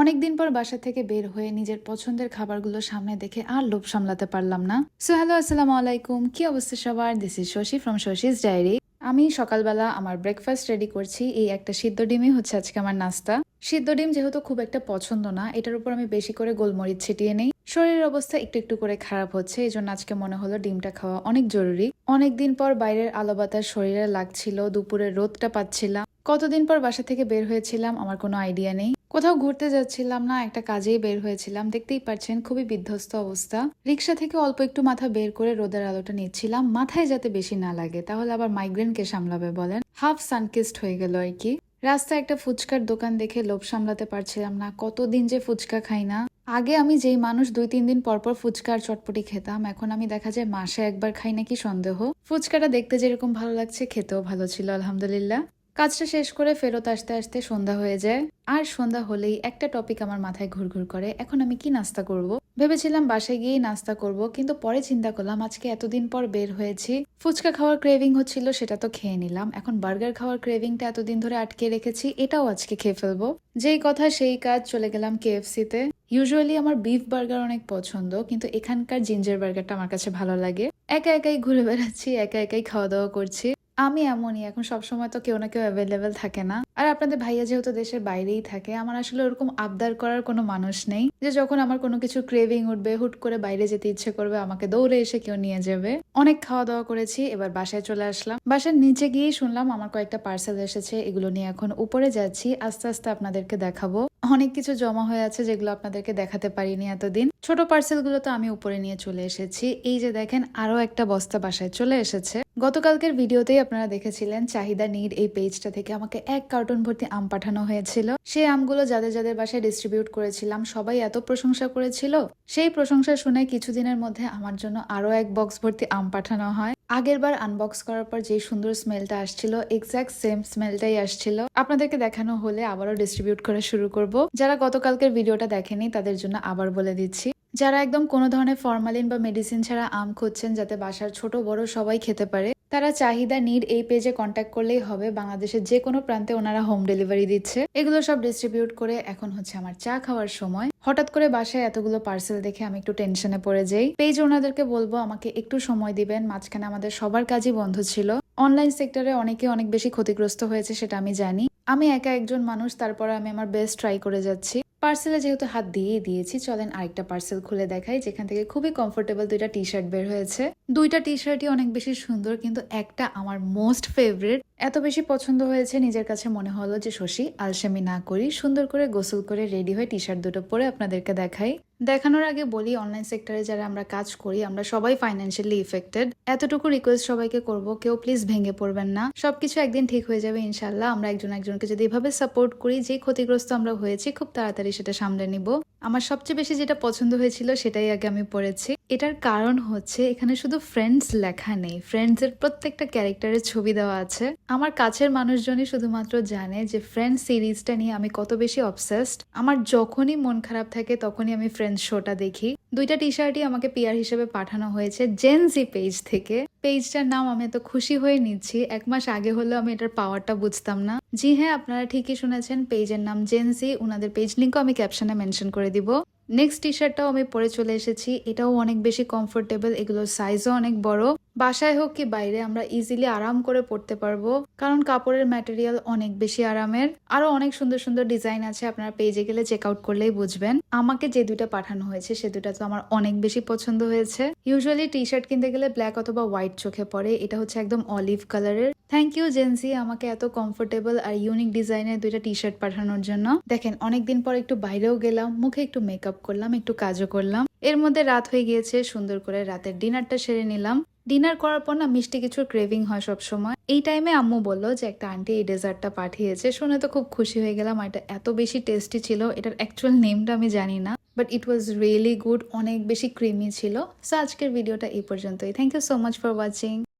অনেকদিন পর বাসা থেকে বের হয়ে নিজের পছন্দের খাবারগুলো সামনে দেখে আর লোভ সামলাতে পারলাম না। সো হ্যালো আসসালামু আলাইকুম। কি অবস্থা সবার? This is Shashi from Shashi's diary আমি সকালবেলা আমার ব্রেকফাস্ট রেডি করছি। এই একটা সিদ্ধ ডিমই হচ্ছে আজকে আমার নাস্তা। সিদ্ধ ডিম যেহেতু খুব একটা পছন্দ না, এটার উপর আমি বেশি করে গোলমরিচ ছিটিয়ে নেই। শরীরের অবস্থা একটু একটু করে খারাপ হচ্ছে এই জন্য আজকে মনে হলো ডিমটা খাওয়া অনেক জরুরি। অনেকদিন পর বাইরের আলো বাতাস শরীরে লাগছিল, দুপুরের রোদটা পাচ্ছিলাম। কতদিন পর বাসা থেকে বের হয়েছিলাম আমার কোনো আইডিয়া নেই। কোথাও ঘুরতে যাচ্ছিলাম না, একটা কাজেই বের হয়েছিলাম। দেখতেই পাচ্ছেন খুবই বিধ্বস্ত অবস্থা। রিক্সা থেকে অল্প একটু মাথা বের করে রোদের আলোটা নিচ্ছিলাম। মাথায় যাতে বেশি না লাগে, তাহলে আবার মাইগ্রেন কে সামলাবে বলেন। হাফ সানকিস্ট হয়ে গেল আর কি। রাস্তায় একটা ফুচকার দোকান দেখে লোভ সামলাতে পারছিলাম না, কতদিন যে ফুচকা খাই না। আগে আমি যেই মানুষ দুই, তিন দিন পর পর ফুচকা আর চটপটি খেতাম, এখন আমি দেখা যায় মাসে একবার খাই নাকি সন্দেহ। ফুচকাটা দেখতে যেরকম ভালো লাগছে, খেতেও ভালো ছিল, আলহামদুলিল্লাহ। কাজটা শেষ করে ফেরত আসতে আসতে সন্ধ্যা হয়ে যায়। আর সন্ধ্যা হলেই একটা টপিক আমার মাথায় ঘুরঘুর করে, এখন আমি কি নাস্তা করব? ভেবেছিলাম বাসায় গিয়েই নাস্তা করব, কিন্তু পরে চিন্তা করলাম আজকে এতদিন পর বের হয়েছি। ফুচকা খাওয়ার ক্রেভিং হচ্ছিল, সেটা তো খেয়ে নিলাম। এখন বার্গার খাওয়ার ক্রেভিংটা এতদিন ধরে আটকে রেখেছি, এটাও আজকে খেয়ে ফেলব। যেই কথা সেই কাজ চলে গেলাম কেএফসি তে ইউজুয়ালি আমার বিফ বার্গার অনেক পছন্দ, কিন্তু এখানকার জিঞ্জার বার্গারটা আমার কাছে ভালো লাগে। একা একাই ঘুরে বেড়াচ্ছি, একা একাই খাওয়া দাওয়া করছি। আমি এমনই, এখন সবসময় তো কেউ না কেউ অ্যাভেলেবেল থাকে না। আর আপনাদের ভাইয়া যেহেতু দেশের বাইরেই থাকে, আমার আসলে ওরকম আবদার করার কোনো মানুষ নেই যে যখন আমার কোনো কিছু ক্রেভিং উঠবে, হুট করে বাইরে যেতে ইচ্ছে করবে, আমাকে দৌড়ে এসে কেউ নিয়ে যাবে। অনেক খাওয়া দাওয়া করেছি, এবার বাসায় চলে আসলাম। বাসার নিচে গিয়েই শুনলাম আমার কয়েকটা পার্সেল এসেছে, এগুলো নিয়ে এখন উপরে যাচ্ছি, আস্তে আস্তে আপনাদেরকে দেখাবো। অনেক কিছু জমা হয়ে আছে যেগুলো আপনাদেরকে দেখাতে পারিনি এতদিন। ছোট পার্সেলগুলো তো আমি উপরে নিয়ে চলে এসেছি। এই যে দেখেন, আরও একটা বস্তা বাসায় চলে এসেছে। গতকালকের ভিডিওতেই আপনারা দেখেছিলেন, চাহিদা নিড এই পেজটা থেকে আমাকে এক কার্টুন ভর্তি আম পাঠানো হয়েছিল। সেই আমগুলো যাদের যাদের বাসায় ডিস্ট্রিবিউট করেছিলাম, সবাই এত প্রশংসা করেছিল। সেই প্রশংসা শুনে কিছুদিনের মধ্যে আমার জন্য আরও এক বক্স ভর্তি আম পাঠানো হয়। আগের বার আনবক্স করার পর যে সুন্দর স্মেলটা আসছিল এক্স্যাক্ট সেম স্মেলটাই আসছিল। আপনাদেরকে দেখানো হলে আবারও ডিস্ট্রিবিউট করা শুরু করব। যারা গতকালকের ভিডিওটা দেখেনি, তাদের জন্য আবার বলে দিচ্ছি। যারা একদম কোনো ধরনের ফরমালিন বা মেডিসিন ছাড়া আম খুঁজছেন, যাতে বাসার ছোট বড় সবাই খেতে পারে তারা চাহিদা নিড এই পেজে কন্ট্যাক্ট করলেই হবে। বাংলাদেশের যে কোনো প্রান্তে ওনারা হোম ডেলিভারি দিচ্ছে। এগুলো সব ডিস্ট্রিবিউট করে এখন হচ্ছে আমার চা খাওয়ার সময়। হঠাৎ করে বাসায় এতগুলো পার্সেল দেখে আমি একটু টেনশনে পড়ে যাই। পেজ ওনাদেরকে বলব, আমাকে একটু সময় দিবেন। মাঝখানে আমাদের সবার কাজই বন্ধ ছিল। অনলাইন সেক্টরে অনেকে অনেক বেশি ক্ষতিগ্রস্ত হয়েছে, সেটা আমি জানি। আমি একা একজন মানুষ, তারপরে আমি আমার বেস্ট ট্রাই করে যাচ্ছি। পার্সেলে যেহেতু হাত দিয়েই দিয়েছি, চলেন আরেকটা পার্সেল খুলে দেখাই, যেখান থেকে খুবই কমফোর্টেবল দুইটা টি শার্ট বের হয়েছে। দুইটা টি শার্টই অনেক বেশি সুন্দর, কিন্তু একটা আমার মোস্ট ফেভারিট এত বেশি পছন্দ হয়েছে, নিজের কাছে মনে হলো যে, শশী, আলসামি না করি, সুন্দর করে গোসল করে রেডি হয়ে টি শার্ট দুটো পরে আপনাদেরকে দেখাই। দেখানোর আগে বলি অনলাইন সেক্টরে যারা আমরা কাজ করি, আমরা সবাই ফাইন্যান্সিয়ালি ইফেক্টেড এতটুকু রিকোয়েস্ট সবাইকে করব, কেউ প্লিজ ভেঙে পড়বেন না। সবকিছু একদিন ঠিক হয়ে যাবে ইনশাল্লাহ আমরা একজন একজনকে যদি এভাবে সাপোর্ট করি, যে ক্ষতিগ্রস্ত আমরা হয়েছি, খুব তাড়াতাড়ি সেটা সামলে নিব। আমার সবচেয়ে বেশি যেটা পছন্দ হয়েছিল, সেটাই আগে আমি পড়েছি। এটার কারণ হচ্ছে, এখানে শুধু ফ্রেন্ডস লেখা নেই। ফ্রেন্ডস এর প্রত্যেকটা ক্যারেক্টারের ছবি দেওয়া আছে। আমার কাছের মানুষজনই শুধুমাত্র জানে যে ফ্রেন্ড সিরিজটা নিয়ে আমি কত বেশি অবসেসড আমার যখনই মন খারাপ থাকে, তখনই আমি ফ্রেন্ডস শোটা দেখি। দুইটা টি শার্টই আমাকে পিয়ার হিসেবে পাঠানো হয়েছে জেন্সি পেজ থেকে। পেজটার নাম আমি এত খুশি হয়ে নিচ্ছি। এক মাস আগে হলেও আমি এটার পাওয়ারটা বুঝতাম না। জি হ্যাঁ আপনারা ঠিকই শুনেছেন পেজের নাম জেন্সি ওনাদের পেজ লিঙ্কও আমি ক্যাপশনে মেনশন করে দিব। নেক্সট টি শার্টটাও আমি পরে চলে এসেছি। এটাও অনেক বেশি কমফোর্টেবল এগুলোর সাইজও অনেক বড়। বাসায় হোক কি বাইরে, আমরা ইজিলি আরাম করে পড়তে পারব। কারণ কাপড়ের ম্যাটেরিয়াল অনেক বেশি আরামের। আরও অনেক সুন্দর সুন্দর ডিজাইন আছে, আপনারা পেজে গেলে চেক আউট করলেই বুঝবেন। আমাকে যে দুইটা পাঠানো হয়েছে, সে দুটা তো আমার অনেক বেশি পছন্দ হয়েছে। ইউজুয়ালি টি শার্ট কিনতে গেলে ব্ল্যাক অথবা হোয়াইট চোখে পড়ে, এটা হচ্ছে একদম অলিভ কালারের থ্যাংক ইউ জেন্সি আমাকে এত কমফোর্টেবল আর ইউনিক ডিজাইনের দুইটা টি শার্ট পাঠানোর জন্য। দেখেন, অনেকদিন পর একটু বাইরেও গেলাম, মুখে একটু মেকআপ করলাম, একটু কাজও করলাম। এর মধ্যে রাত হয়ে গিয়েছে, সুন্দর করে রাতের ডিনারটা সেরে নিলাম। ডিনার করার পর না মিষ্টি কিছুর ক্রেভিং হয় সব সময় এই টাইমে আম্মু বলল যে, একটা আন্টি এই ডেজার্টটা পাঠিয়েছে। শুনে তো খুব খুশি হয়ে গেলাম এটা এত বেশি টেস্টি ছিল, এটার অ্যাকচুয়াল নেমটা আমি জানি না। But it was really good অনেক বেশি ক্রিমি ছিল। সো আজকের ভিডিওটা এই পর্যন্তই। Thank you so much for watching